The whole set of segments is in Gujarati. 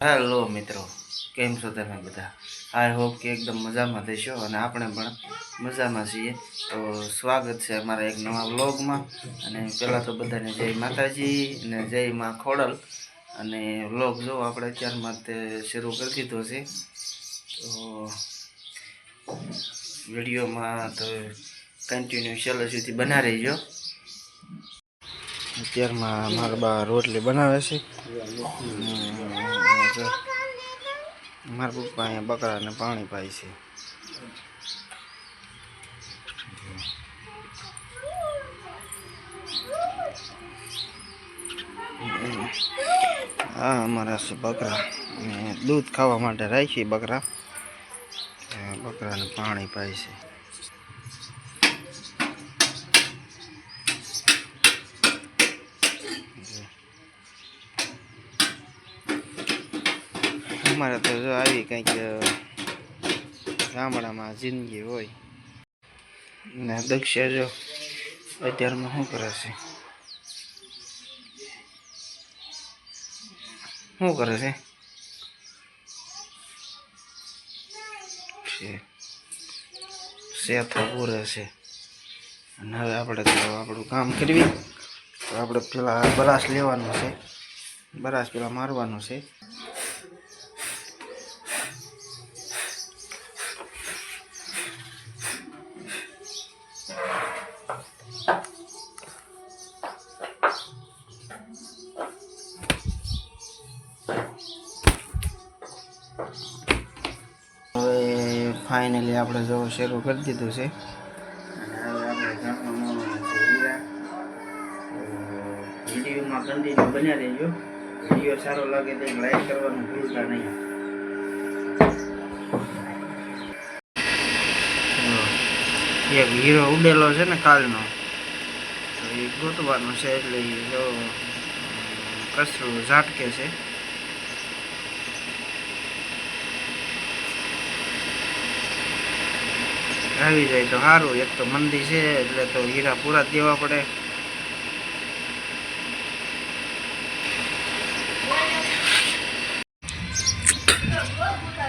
હેલો મિત્રો, કેમ છો તમે બધા? આઈ હોપ કે એકદમ મજામાં થશો અને આપણે પણ મજામાં છીએ. તો સ્વાગત છે અમારા એક નવા વ્લોગમાં. અને પહેલાં તો બધાને જય માતાજી અને જય માં ખોડલ. અને વ્લોગ જો આપણે અત્યારમાં તે શરૂ કરી દીધો છે, તો વિડીયોમાં તો કન્ટિન્યુ છેલ્લે સુધી બના રહીજો. અત્યારમાં મારા બા રોટલી બનાવે છે. જો મારા પપ્પા અહીંયા બકરાને પાણી પાય છે. હા, અમારા છે બકરા. દૂધ ખાવા માટે રાખી બકરા. બકરાને પાણી પાય છે. અમારે તો જો આવી કંઈક ગામડામાં જિંદગી હોય. ને દક્ષા જો અત્યારમાં શું કરે છે? શું કરે છે? શેથો પૂરે છે. અને હવે આપણે તો આપણું કામ કરવી. તો આપણે પેલા બરાસ લેવાનું છે. બરાસ પેલા મારવાનું છે. ફાઇનલી આપણે જો શરૂ કરી દીધું છે. અને હવે આપણે ઢાંકણ મારવાના છે હીરા. વિડીયોમાં કન્ટિન્યુ બન્યા રહેજો. વીડિયો સારો લાગે તો લાઈક કરવાનું ભૂલતા નહીં. એક હીરો ઉડેલો છે ને કાલનો. તો એ ગોતવાનો છે એટલે જો કચરું ઝાટકે છે. આવી જાય તો સારું એક તો મંદી છે, એટલે તો હીરા પૂરા દેવા પડે.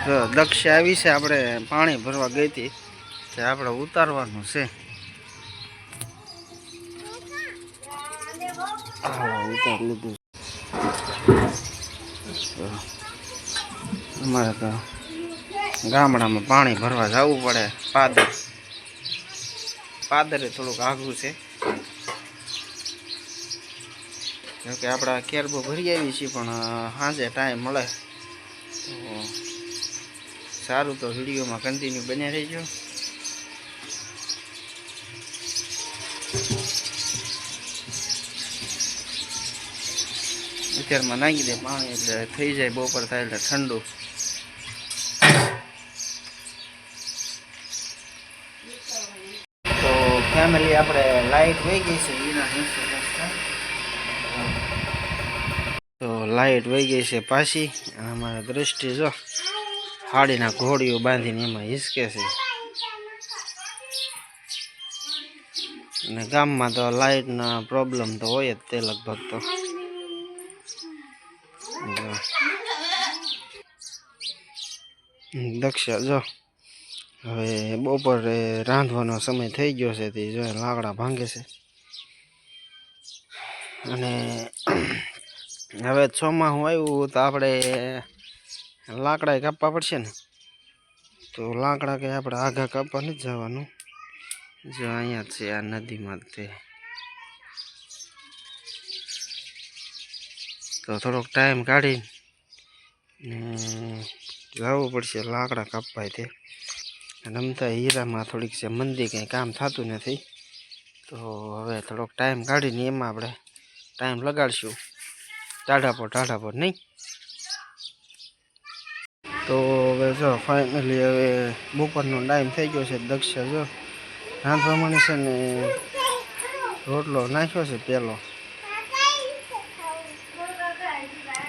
તો દક્ષ આવી છે, આપણે પાણી ભરવા ગઈ હતી, તે આપણે ઉતારવાનું છે. ઉતાર લીધું. અમારે તો ગામડામાં પાણી ભરવા જવું પડે. પાદર. પાદરે થોડુંક આઘું છે. જોકે આપણા કેરબો ભરી આવી છીએ, પણ સાંજે ટાઈમ મળે. તો સારું તો વિડીયોમાં કન્ટિન્યુ બન્યા રહીજો. અત્યારમાં નાખી દે પાણી, એટલે થઈ જાય બપોર થાય એટલે ઠંડુ તો ફેમિલી આપણે લાઈટ વહી ગઈ છે તો લાઈટ વહી ગઈ છે પાછી. અમારા દ્રષ્ટિ જો, હાડીના ઘોડીઓ બાંધીને એમાં હિસકે છે. અને ગામમાં તો લાઈટના પ્રોબ્લેમ તો હોય જ તે લગભગ તો. દક્ષા, જો. હવે બપોરે રાંધવાનો સમય થઈ ગયો છે, તે જો લાકડા ભાંગે છે. અને હવે ચોમાસું આવ્યું તો આપણે લાકડા કાપવા પડશે ને? તો લાકડા કે આપણે આઘા કાપવા નથી જવાનું? જો અહીંયા છે, આ નદીમાં તે તો થોડોક ટાઈમ કાઢીને જવું પડશે લાકડા કાપવાય તે. રમતા હીરામાં થોડીક છે મંદી કંઈ કામ થતું નથી. તો હવે થોડોક ટાઈમ કાઢીને એમાં આપણે ટાઈમ લગાડશું. ટાઢા પર ટાઢા પર નહીં? તો હવે જો ફાઇનલી હવે બપોરનો ટાઈમ થઈ ગયો છે, દક્ષ જો રાંધવામાં છે ને રોટલો નાખ્યો છે પહેલો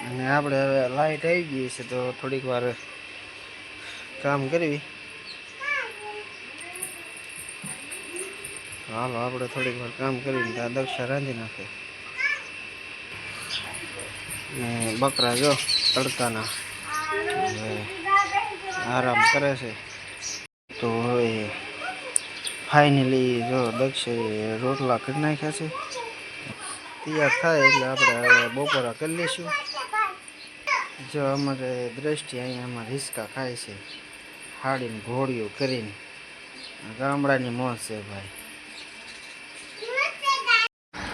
અને આપણે હવે લાઈટ આવી ગઈ છે, તો થોડીક વાર કામ કરવી. હાલો, આપણે થોડીક વાર કામ કરીને ત્યાં દક્ષા રાંધી નાખે. બકરા જો તડકાના. આરામ કરે છે. તો હવે ફાઇનલી જો દક્ષે રોટલા કરી નાખ્યા છે. તૈયાર થાય એટલે આપણે બપોરા કરી લઈશું. જો અમારે દ્રષ્ટિ અહીંયા અમારે હિસકા ખાય છે. હાડીને ઘોડીઓ કરીને. ગામડાની મોજ છે ભાઈ.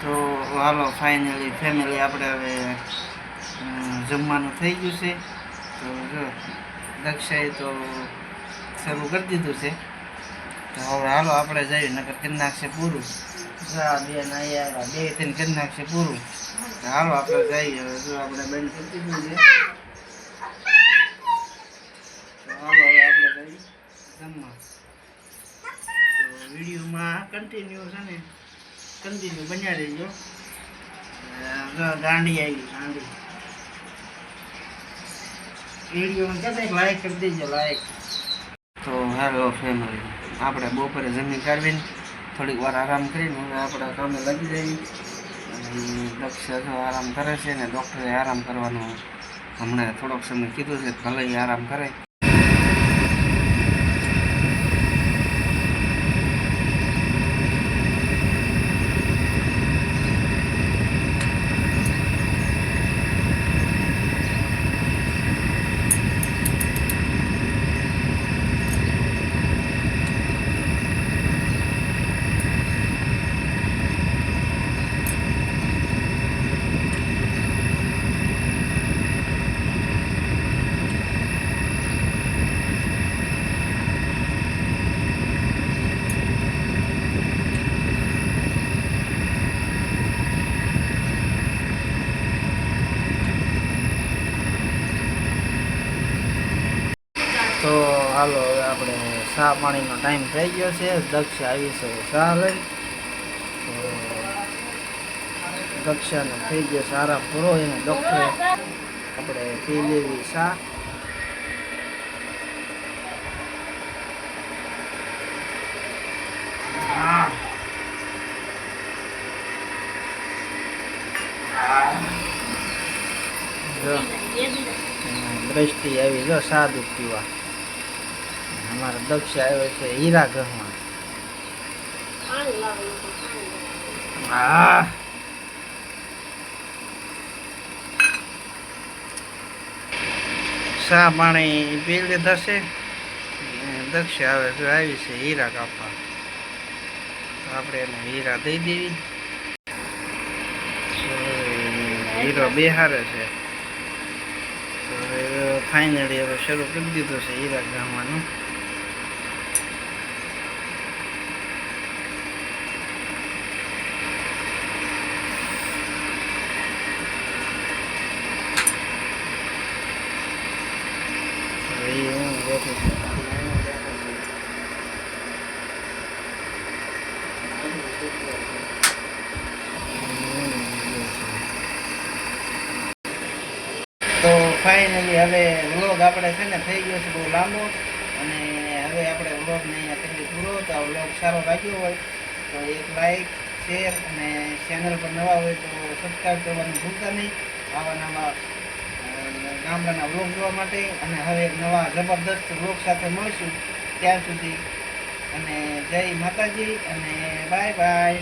તો હાલો ફાઇનલી ફેમિલી આપણે હવે જમવાનું થઈ ગયું છે. તો જો, દક્ષાએ તો શરૂ કરી દીધું છે. તો હવે હાલો, આપણે જઈએ, નકર કરી નાખશે પૂરું. જા બેન અહીંયા આવ્યા, બે થઈને કરી નાખશે પૂરું હાલો, આપણે જઈએ, હવે જો આપણે બેન કરી દીધું છે. હાલો, હવે આપણે જઈએ તો વિડીયોમાં કન્ટિન્યુ છે ને. કન્ટિન્યુ બન્યા રહેજો. દાંડી આવી દાંડી વિડીયોમાં કદાચ લાઈક કરી તો હેલો ફેમિલી આપણે બપોરે જમીન કાઢવીને થોડીક વાર આરામ કરીને હવે આપણે કામે લાગી જઈએ. દક્ષ આરામ કરે છે ને ડૉક્ટરે આરામ કરવાનું હમણાં થોડોક સમય કીધું છે, ભલે આરામ કરે તો હાલો, હવે આપણે ચા પાણીનો ટાઈમ થઈ ગયો છે. દક્ષ આવી છે ચા લઈ દક્ષાને થઈ ગયો સારા પૂરો, એને ડૉક્ટરે આપણે પી લેવી ચા દ્રષ્ટિ આવી, જો, સાદું પીવા. અમારા દક્ષ આવ્યો છે, હીરા ઘરમાં હા. પાણી પી લીધા છે? દક્ષ આવે તો આવી છે, હીરા કાપવા. આપણે એને હીરા દઈ દેવી. હીરો બિહારે છે. ફાઇનલી હવે શરૂ કરી દીધું છે હીરા ગામવાનું હવે ઈ હું બેઠો છું. તો ફાઇનલી હવે વ્લોગ આપણે છે ને થઈ ગયો છે બહુ લાંબો અને હવે આપણે વ્લોગને અહીંયા કરી પૂરો તો આ વ્લોગ સારો લાગ્યો હોય તો એક લાઈક શેર અને ચેનલ પર નવા હોય તો સબસ્ક્રાઈબ કરવાનું ભૂલતા નહીં. આવા નવા ગામડાના વ્લોગ જોવા માટે અને હવે નવા જબરદસ્ત વ્લોગ સાથે મળશું. ત્યાં સુધી અને જય માતાજી અને બાય બાય